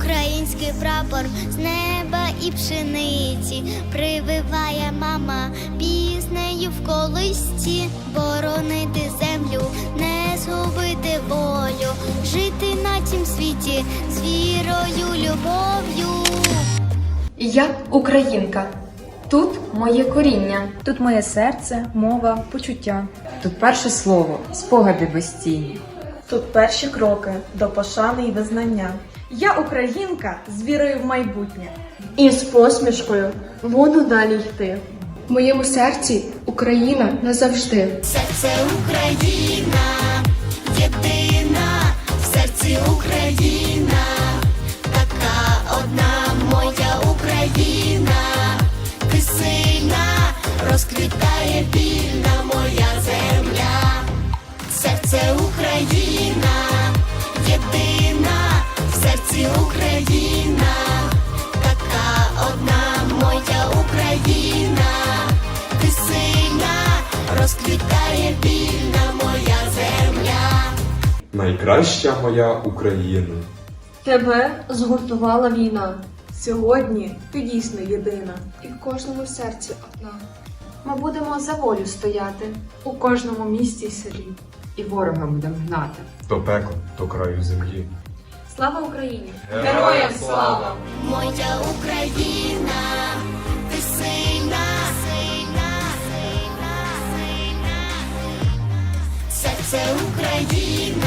Український прапор з неба і пшениці прививає мама піснею в колисці, боронити землю, не згубити волю, жити на цім світі з вірою, любов'ю. Я українка. Тут моє коріння. Тут моє серце, мова, почуття. Тут перше слово, спогади безцінні. Тут перші кроки до пошани і визнання. Я українка з вірою в майбутнє. І з посмішкою буду далі йти. В моєму серці Україна назавжди. Серце Україна, єдина, в серці Україна, Найкраща моя Україна. Тебе згуртувала війна. Сьогодні ти дійсно єдина. І в кожному серці одна. Ми будемо за волю стояти. У кожному місті й селі. І ворога будемо гнати. То пекло, то краю землі. Слава Україні! Героям слава! Моя Україна, ти сильна, сильна, сильна, сильна. Серце Україна,